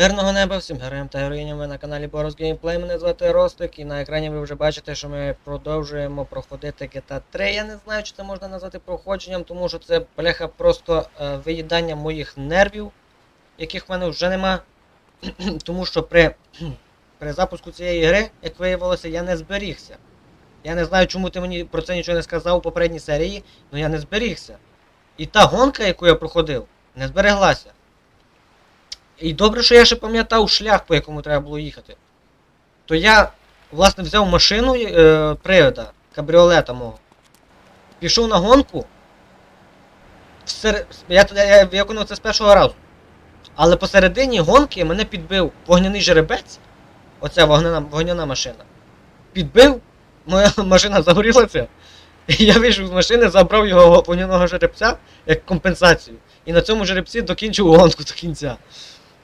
Мирного неба всім героям та героїням ви на каналі Boros Gameplay. Мене звати Ростик, і на екрані ви вже бачите, що ми продовжуємо проходити GTA 3. Я не знаю, чи це можна назвати проходженням, тому що це бляха просто е, виїдання моїх нервів, яких в мене вже нема. тому що при, при запуску цієї гри, як виявилося, я не зберігся. Я не знаю, чому ти мені про це нічого не сказав у попередній серії, але я не зберігся. І та гонка, яку я проходив, не збереглася. І добре, що я ще пам'ятав шлях, по якому треба було їхати. То я, власне, взяв машину е, привода, кабріолета мого. Пішов на гонку. Всер... Я, я, я виконав це з першого разу. Але посередині гонки мене підбив вогняний жеребець. Оця вогняна, вогняна машина. Підбив, моя машина загорілася. І я вийшов з машини, забрав його вогняного жеребця як компенсацію. І на цьому жеребці докінчив гонку до кінця.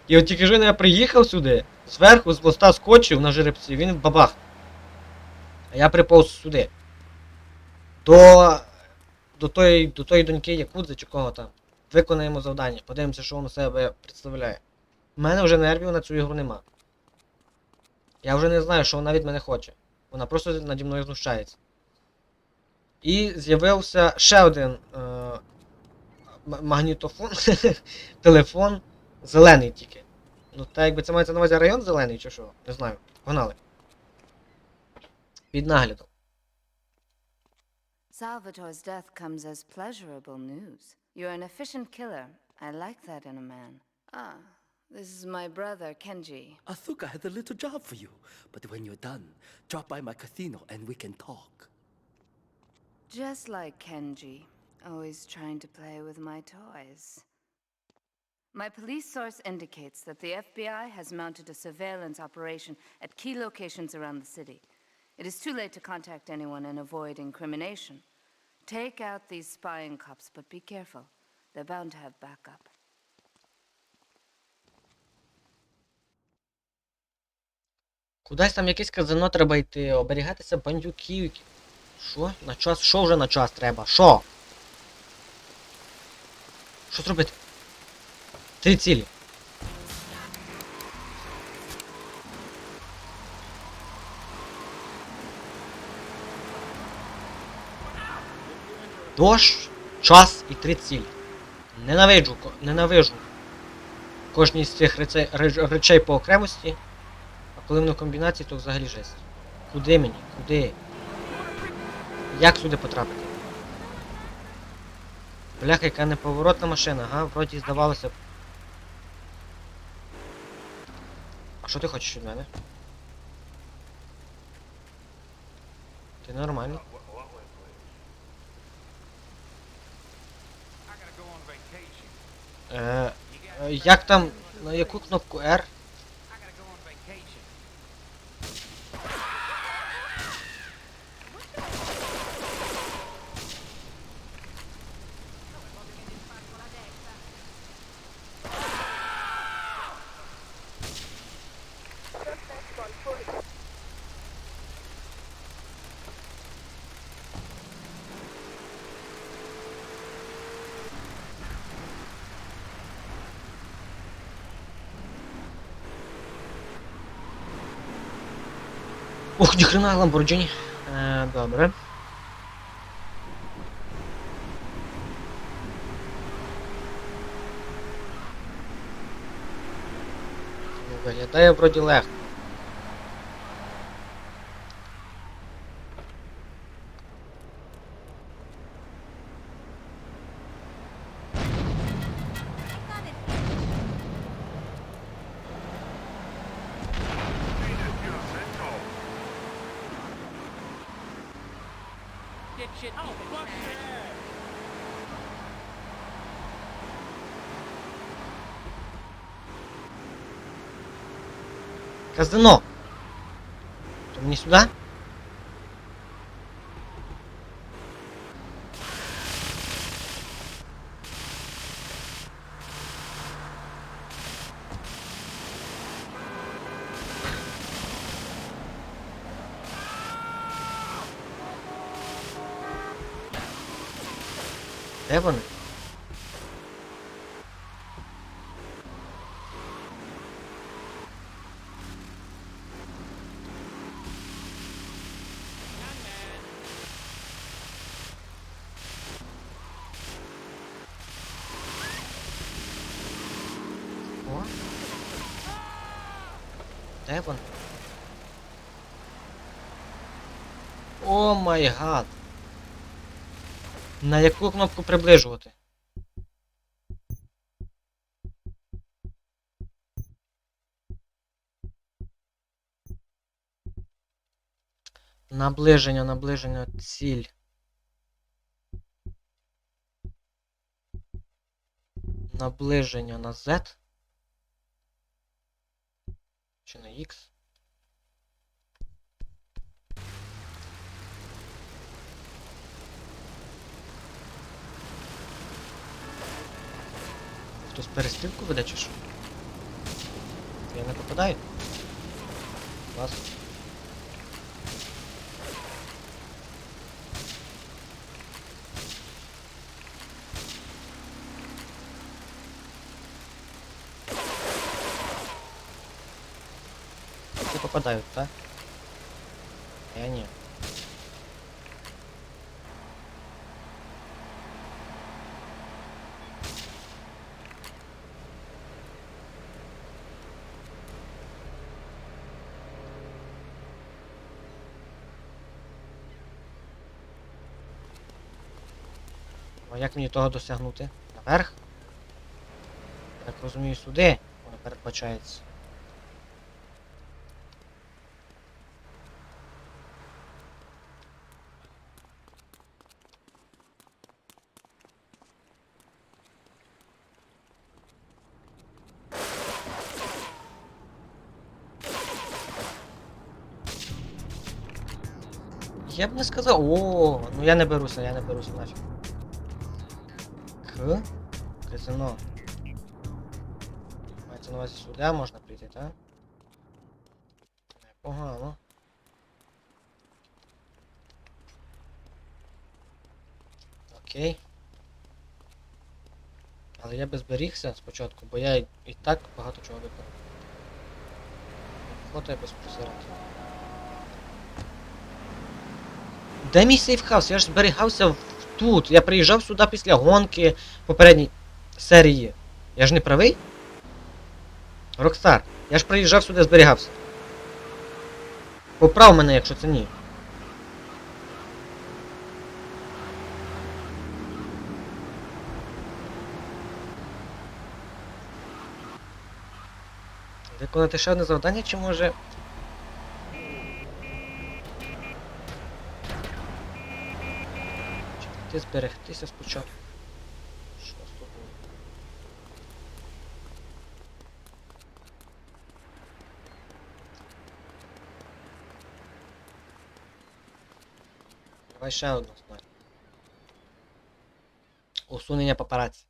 І от тільки що я приїхав сюди, зверху з моста скочив на жеребці, він бабах. А я приповз сюди. До. До тої, до тої доньки Якудзи чи кого там. Виконаємо завдання. Подивимося, що воно себе представляє. У мене вже нервів на цю ігру нема. Я вже не знаю, що вона від мене хоче. Вона просто наді мною знущається. І з'явився ще один е, магнітофон, телефон, зелений тільки. Ну, так якби це мається на увазі район зелений чи що? Не знаю. Погнали. Під наглядом. Salvatore's death comes as pleasurable news. You're an efficient killer. I like that in a man. Ah, this is my brother, Kenji. Asuka has a little job for you, but when you're done, drop by my casino and we can talk. Just like Kenji, always trying to play with my toys. My police source indicates that the FBI has mounted a surveillance operation at key locations around the city. It is too late to contact anyone and avoid incrimination. Take out these spying cops, but be careful. They're bound to have backup. Кудись там якесь казино треба йти, оберігатися бандюків. які- Що? На час? Що вже на час треба? Що? Що зробити? Три цілі. Дощ, час і три цілі. Ненавиджу, ненавижу. Кожній з цих речей, речей по окремості. А коли воно комбінації, то взагалі жесть. Куди мені? Куди? Як сюди потрапити? Бляха, яка неповоротна машина, га? Вроді здавалося б. Що ти хочеш від мене? Ти нормальний? Е, е, як там. На яку кнопку R? Ух, ніхрена Lamborghini. Е, добре. Ну, Виглядає вроді легко. Казино! То мені сюди? Де вони? Вони? О май гад. На яку кнопку приближувати? Наближення, наближення, ціль. Наближення на Z. Чи на X? Хтось перестрілку веде чи що? Я не попадаю? Клас. Всі попадають, так? Я ні. А як мені того досягнути? Наверх? Так розумію, сюди воно передбачається. Я б не сказав. О, ну я не беруся, я не беруся нафіг. К. Казино. Мається на увазі сюди можна прийти, так? Непогано. Окей. Але я би зберігся спочатку, бо я і, так багато чого виконав. Фото якось просирати. Де мій сейфхаус? Я ж зберігався тут. Я приїжджав сюди після гонки попередній серії. Я ж не правий? Рокстар, я ж приїжджав сюди, зберігався. Поправ мене, якщо це ні. Виконати ще одне завдання, чи може. ти зберегтися спочатку? Що з тобою? Давай ще одну знай. Усунення папараці.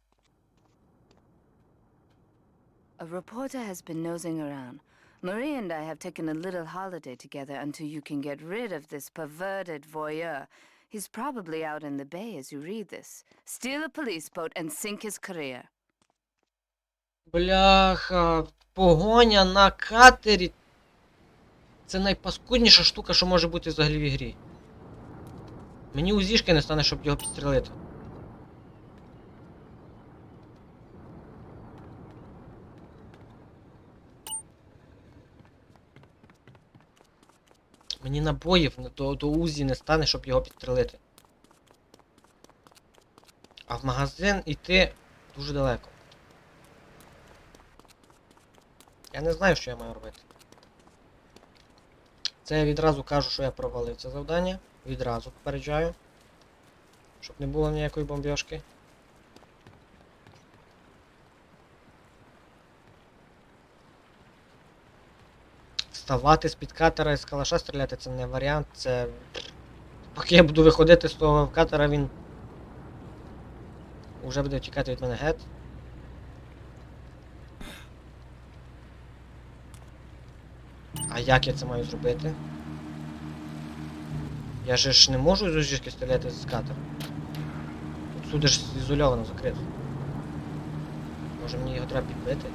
A reporter has been nosing around. Marie and I have taken a little holiday together until you can get rid of this perverted voyeur. He's probably out in the bay as you read this. Steal a police boat and sink his career. Бляха, погоня на катері. Це найпаскудніша штука, що може бути взагалі в ігрі. Мені узішки не стане, щоб його підстрелити. Мені набоїв до, до Узі не стане, щоб його підстрелити. А в магазин іти дуже далеко. Я не знаю, що я маю робити. Це я відразу кажу, що я провалив це завдання. Відразу попереджаю. Щоб не було ніякої бомбьошки. Вставати з-під катера і з калаша стріляти це не варіант, це. Поки я буду виходити з того катера, він. Уже буде втікати від мене гет. А як я це маю зробити? Я же ж не можу з ужішки стріляти з катера. Тут ж ізольовано закрито. Може мені його треба підбити?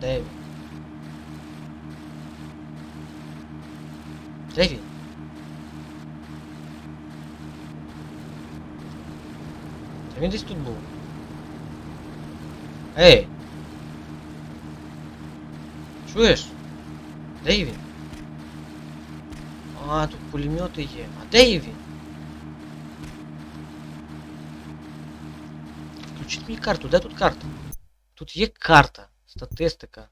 Де він? Де він? Та він десь тут був. Ей! Чуєш? Де він? А, тут пулемети є. А де він? Включіть мені карту, де тут карта? Тут є карта, статистика.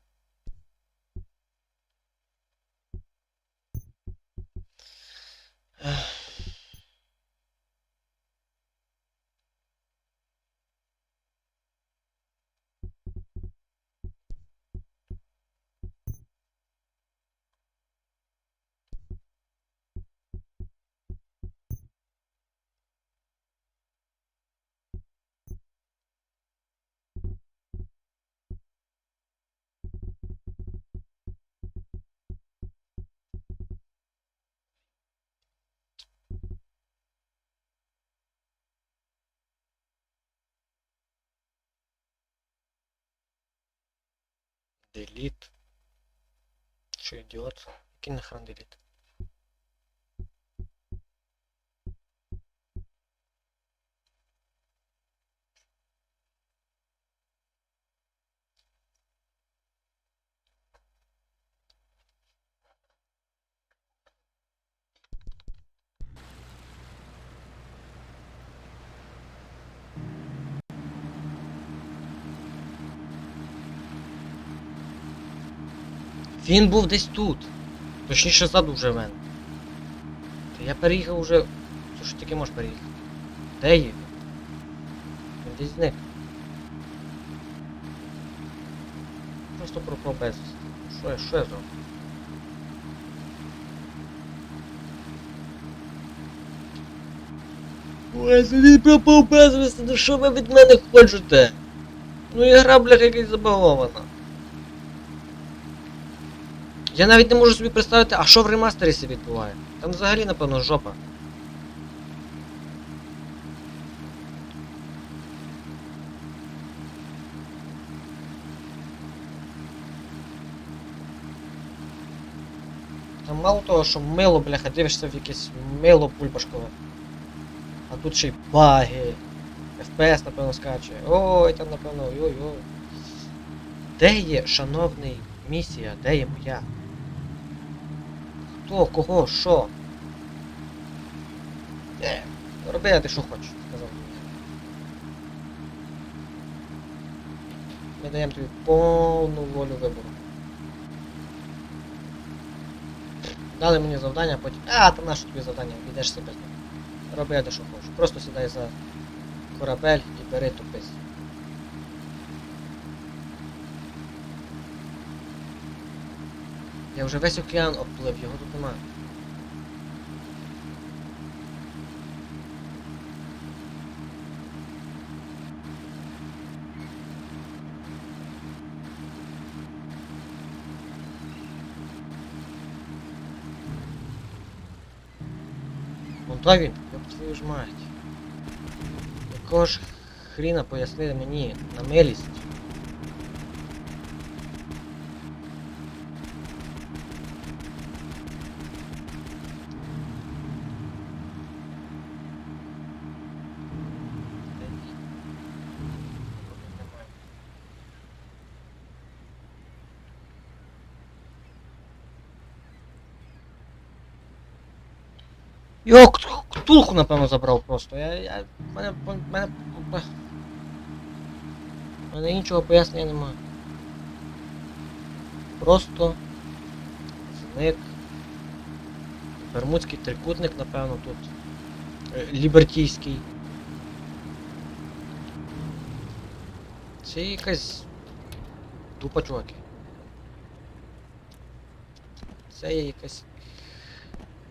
Деліт. Що Кинь на нахрен деліт? Він був десь тут. Точніше ззаду вже мене. Та я переїхав уже. Що ж тільки можеш переїхати? Де є він? Десь зник. Просто пропав безвісти. Що я, що я зроблю? Ой, він пропав безвісти, ну що ви від мене хочете? Ну і гра, бляха, якась забагована. Я навіть не можу собі представити, а що в ремастері себе відбуває. Там взагалі, напевно, жопа. Там мало того, що мило, бляха, дивишся в якесь мило пульпашкове. А тут ще й баги. FPS, напевно, скаче. Ой, там, напевно, ой-ой. Де є, шановний, місія? Де є моя? Хто, кого, що? Е, роби, ти що хочеш, сказав. Ми даємо тобі повну волю вибору. Дали мені завдання, потім. А, там наше тобі завдання, підеш себе. Роби, де що хочеш. Просто сідай за корабель і бери тупись. Я вже весь океан обплив, його тут немає. Вон то він, ёб твою ж мать. Якого ж хріна пояснили мені на милість? Йо, кту- ктулху, напевно, забрав просто. Я. я. Мене. мене. мене іншого пояснення немає. Просто зник. Бермудський трикутник, напевно, тут. Е, Лібертійський. Це якась тупа чуваки. Це є якась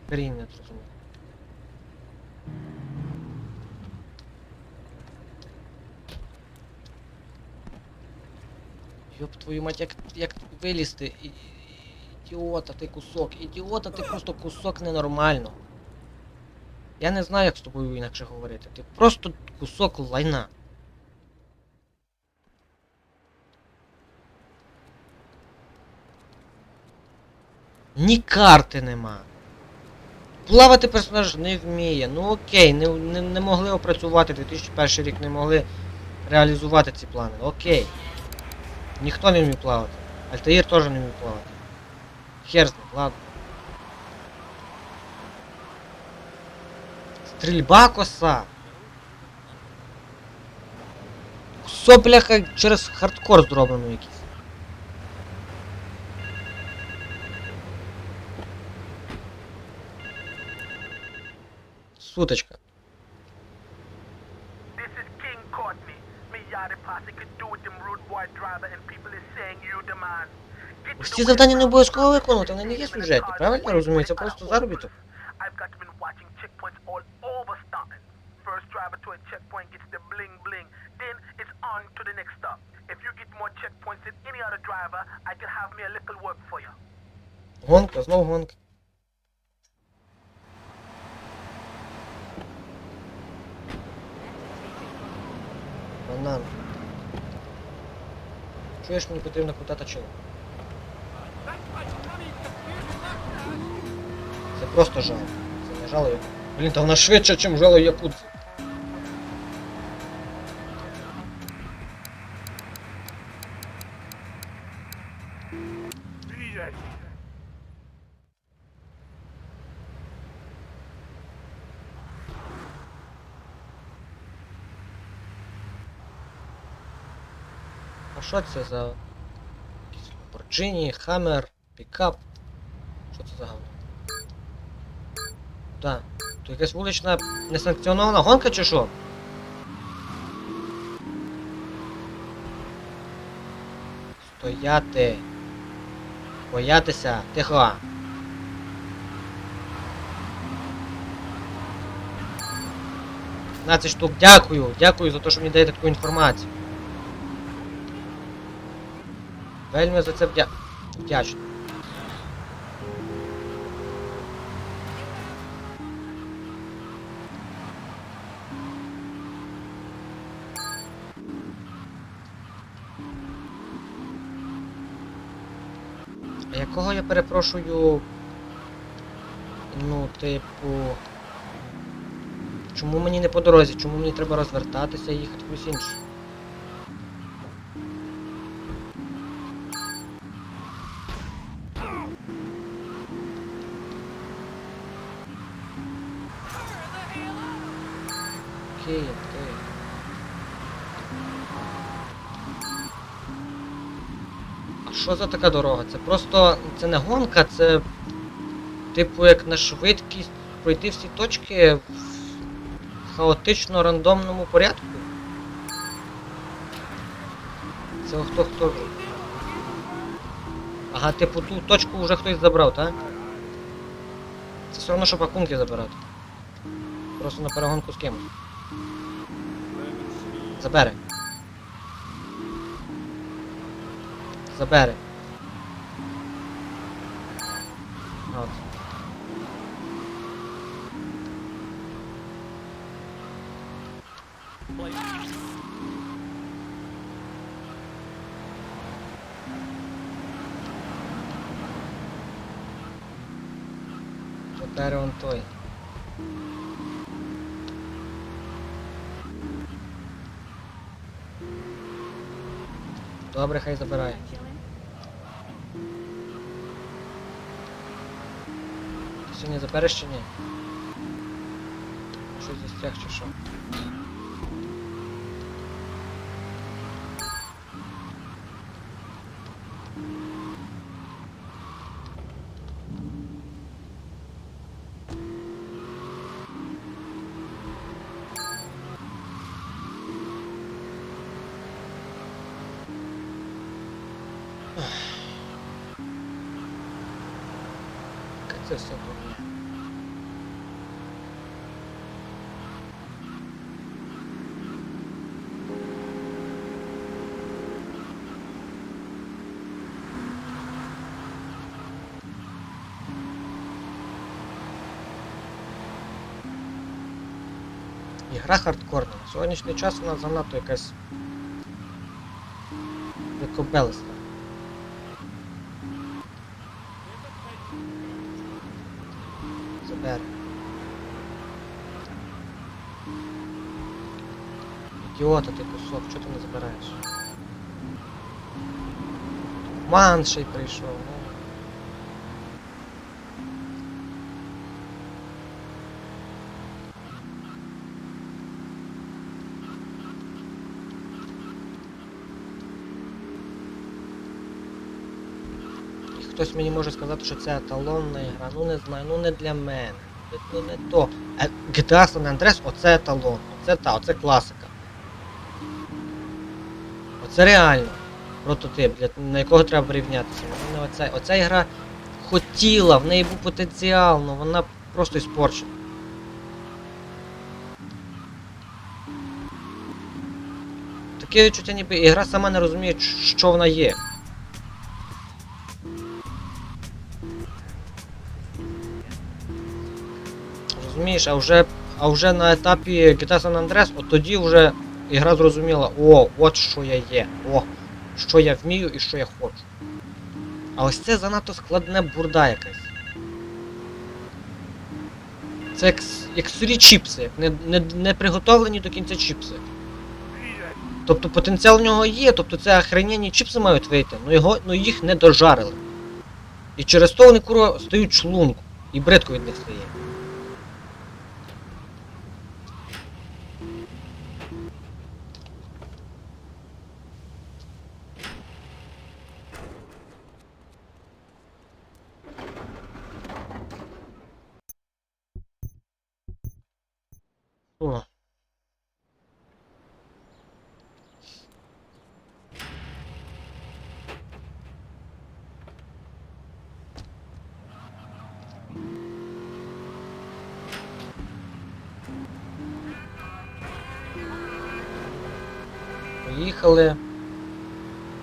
хрінь, не зрозуміло. Йоп твою мать, як, як вилізти? І- Ідіота, ти кусок. Ідіота, ти просто кусок ненормально. Я не знаю, як з тобою інакше говорити. Ти просто кусок лайна. Ні карти нема. Плавати персонаж не вміє. Ну окей, не, не, не могли опрацювати 2001 рік, не могли реалізувати ці плани. Окей. Ніхто не вмів плавати. Альтаїр теж не вміє плавати. Хер з ним, ладно. Стрільба коса. Все, бляха, через хардкор зроблено якийсь. Суточка. Ось the ці завдання не west обов'язково side. виконувати, вони не є сюжетні, правильно я розумію? Це просто заробіток. I've got been watching checkpoints all over Staten. First driver to a checkpoint gets the bling bling. Then it's on to the next stop. If you get more checkpoints than any other driver, I can have me a little work for you. Гонка, знов гонка. Банан. Чуєш, мені потрібно куда-то чого. Це просто жало. Це не жало. Блін, та вона швидше, ніж жало якудзі. А що це за. Lamborghini, Хаммер, пікап? Що це за говно? Так. То якась вулична несанкціонована гонка чи що? Стояти. Боятися. Тихо. П'ятнадцять штук, дякую, дякую за те, що мені даєте таку інформацію. Вельми за це вдя... вдячний. А якого я перепрошую. Ну, типу. Чому мені не по дорозі? Чому мені треба розвертатися і їхати кудись інше? За така дорога? Це просто. Це не гонка, це. Типу як на швидкість пройти всі точки в хаотично рандомному порядку. Це хто хто. Ага, типу ту точку вже хтось забрав, так? Це все одно, що пакунки забирати. Просто на перегонку з кимось. Забери. Забери. От. Тепер он той. Добре, хай забирає. Сьогодні забереш чи ні? Щось застряг чи що? Як це все було? Ігра хардкорна. На сьогоднішній час вона занадто якась викобелиста. Забери. Ідіота ти кусок, чого ти не забираєш? Ман ще й прийшов. Ну. І хтось мені може сказати, що це еталонна ігра. Ну не знаю, ну не для мене. Ну, не то. GTA San Andreas оце еталон. Оце та, оце класика. Оце реально прототип, для, на якого треба порівнятися. Ну, оце. Оця ігра хотіла, в неї був потенціал, але вона просто іспорчена. Таке відчуття, ніби ігра сама не розуміє, що вона є. Розумієш, а вже, а вже на етапі GTA San Andreas, от тоді вже ігра зрозуміла, о, от що я є, о, що я вмію і що я хочу. А ось це занадто складне бурда якась. Це як, як сирі чіпси, не, не, не приготовлені до кінця чіпси. Тобто потенціал в нього є, тобто це охрененні чіпси мають вийти, але його, ну їх не дожарили. І через то вони куро стають шлунку. І бридко від них стає. Поїхали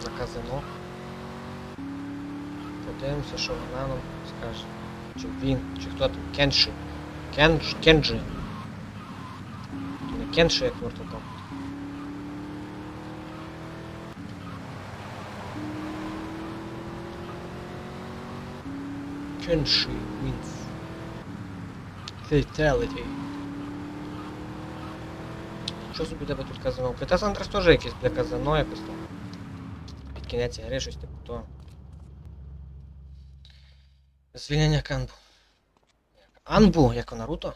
на казино. Подивимося, що вона нам скаже. Чи він, чи хто там, Кенші. Кенж, Кенджі. Не Кенші, як Mortal Kombat. Кенші wins. Fatality. Що собі у тебе тут? GTA San теж якесь для казано якось там. Під кінець гри щось типу то. Звільнення Канбу. Анбу, як у Наруто.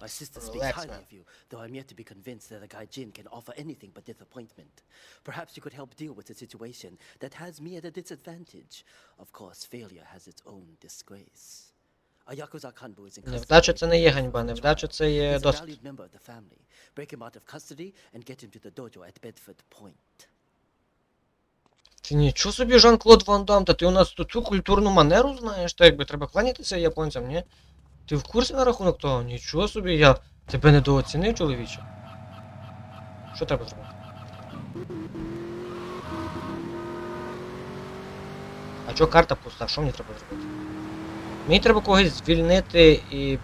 My sister speaks relax, highly man. of you, though I'm yet to be convinced that a Gaijin can offer anything but disappointment. Perhaps you could help deal with a situation that has me at a disadvantage. Of course, failure has its own disgrace. Невдача це не є ганьба, невдача це є досвід. Ти нічого собі Жан-Клод Ван Дам, та ти у нас тут цю культурну манеру знаєш, та якби треба кланятися японцям, ні? Ти в курсі на рахунок того? Нічого собі, я тебе недооцінив, чоловіче. Що треба зробити? А чого карта пуста? Що мені треба зробити? Мені треба когось звільнити і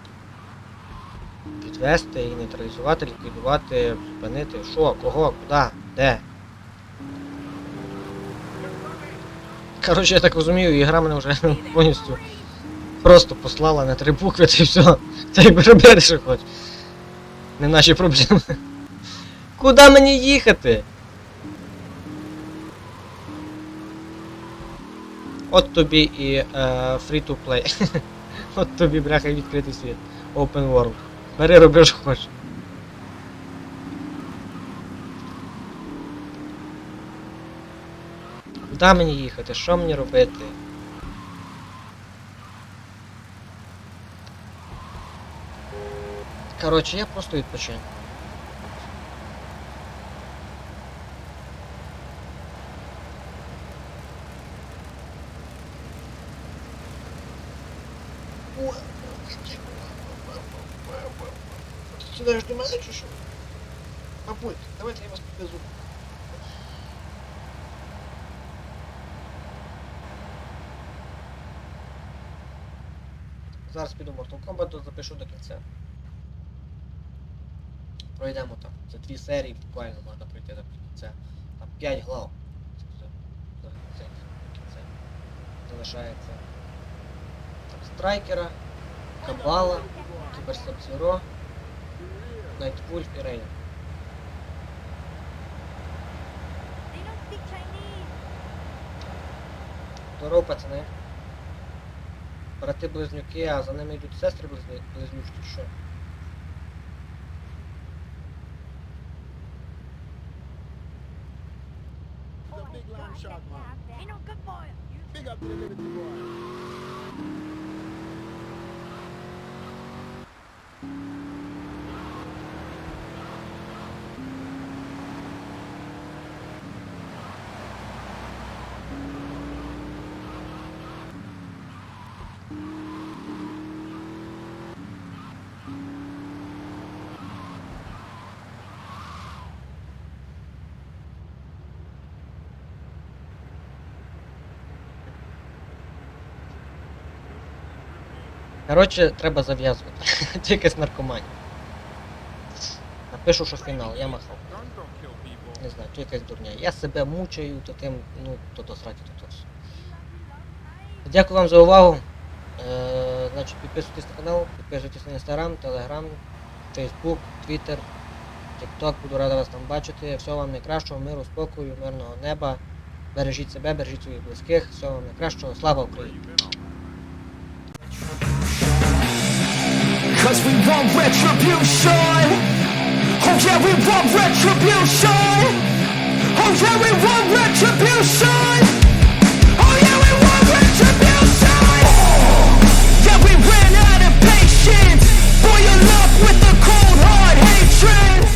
підвести, і нейтралізувати, ліквідувати, зупинити. Що, кого, куди, де? Коротше, я так розумію, ігра мене вже повністю просто послала на три букви, й все. Та й роби, що хоч. Не наші проблеми. Куди мені їхати? От тобі і е, free to play. От тобі, бляха, відкритий світ. Open world. Бери, роби, що хочеш. Куди мені їхати? Що мені робити? Коротше, я просто відпочину. все. Пройдемо там. Це дві серії буквально можна пройти до кінця. Там 5 глав. До кінця. Залишається там страйкера, кабала, кіберсабзіро, Найтвульф і Рейн. Здорово, пацани. Брати близнюки, а за ними йдуть сестри близні... близнючки, що? Big long shot, man. Ain't no good boy. Big up to the Liberty boy. Коротше, треба зав'язувати. Тільки з наркоманів. Напишу, що фінал, я махав. Не знаю, то якась дурня. Я себе мучаю, то тим, ну, то то сраті, то то все. Дякую вам за увагу. Е, значить, підписуйтесь на канал, підписуйтесь на інстаграм, телеграм, фейсбук, твіттер, тікток, буду рада вас там бачити. Всього вам найкращого, миру, спокою, мирного неба. Бережіть себе, бережіть своїх близьких, всього вам найкращого. Слава Україні! Cause we want retribution. Oh yeah, we want retribution. Oh yeah, we want retribution. Oh yeah, we want retribution. Yeah, we ran out of patience with cold hard hatred.